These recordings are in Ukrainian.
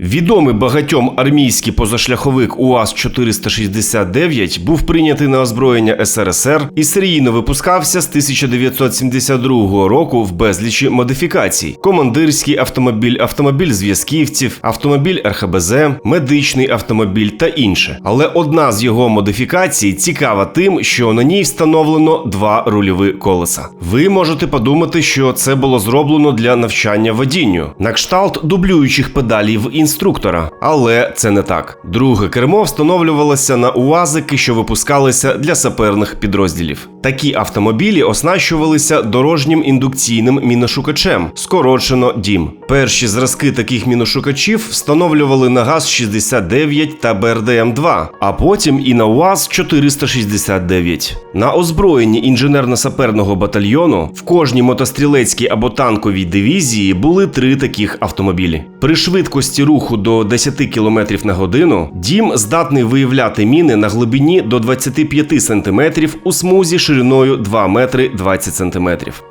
Відомий багатьом армійський позашляховик УАЗ-469 був прийнятий на озброєння СРСР і серійно випускався з 1972 року в безлічі модифікацій: командирський автомобіль, автомобіль зв'язківців, автомобіль РХБЗ, медичний автомобіль та інше. Але одна з його модифікацій цікава тим, що на ній встановлено два рульові колеса. Ви можете подумати, що це було зроблено для навчання водінню, на кшталт дублюючих педалей в інструктора, але це не так. Друге кермо встановлювалося на УАЗики, що випускалися для саперних підрозділів. Такі автомобілі оснащувалися дорожнім індукційним міношукачем, скорочено ДІМ. Перші зразки таких міношукачів встановлювали на ГАЗ-69 та БРДМ-2, а потім і на УАЗ-469. На озброєнні інженерно-саперного батальйону в кожній мотострілецькій або танковій дивізії були три таких автомобілі. При швидкості руху до 10 км на годину дім здатний виявляти міни на глибині до 25 см у смузі шириною 2 метри 20 см.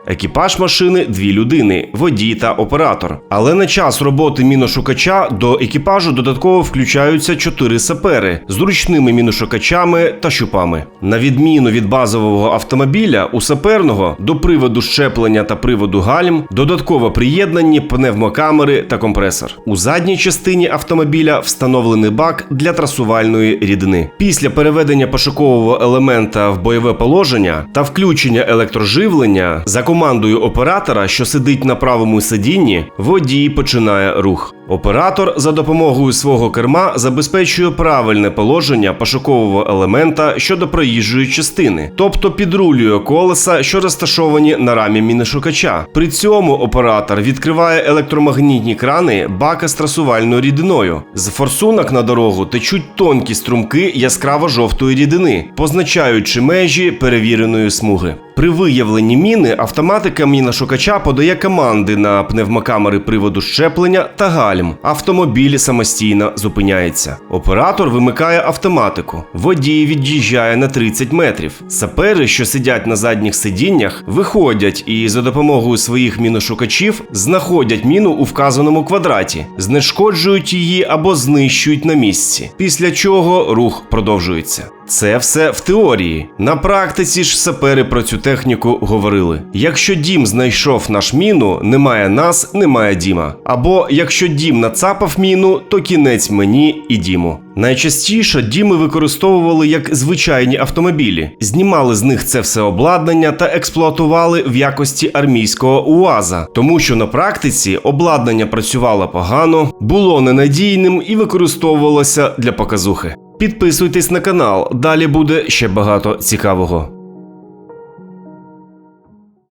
Екіпаж машини дві людини, водій та оператор. Але на час роботи міношукача до екіпажу додатково включаються чотири сапери з ручними міношукачами та щупами. На відміну від базового автомобіля, у саперного до приводу щеплення та приводу гальм додатково приєднані пневмокамери та компресор. У задній частині автомобіля встановлений бак для трасувальної рідини. Після переведення пошукового елемента в бойове положення та включення електроживлення за командою оператора, що сидить на правому сидінні, водій починає рух. Оператор за допомогою свого керма забезпечує правильне положення пошукового елемента щодо проїжджої частини, тобто підрулює колеса, що розташовані на рамі міношукача. При цьому оператор відкриває електромагнітні крани бака з трасувальною рідиною. З форсунок на дорогу течуть тонкі струмки яскраво-жовтої рідини, позначаючи межі перевіреної смуги. При виявленні міни автоматика міношукача подає команди на пневмокамери приводу щеплення та гальм. Автомобіль самостійно зупиняється. Оператор вимикає автоматику. Водій від'їжджає на 30 метрів. Сапери, що сидять на задніх сидіннях, виходять і за допомогою своїх міношукачів знаходять міну у вказаному квадраті, знешкоджують її або знищують на місці. Після чого рух продовжується. Це все в теорії. На практиці ж сапери про цю техніку говорили: якщо дім знайшов наш міну, немає нас, немає діма. Або якщо дім нацапав міну, то кінець мені і діму. Найчастіше діми використовували як звичайні автомобілі, знімали з них це все обладнання та експлуатували в якості армійського УАЗа, тому що на практиці обладнання працювало погано, було ненадійним і використовувалося для показухи. Підписуйтесь на канал, далі буде ще багато цікавого.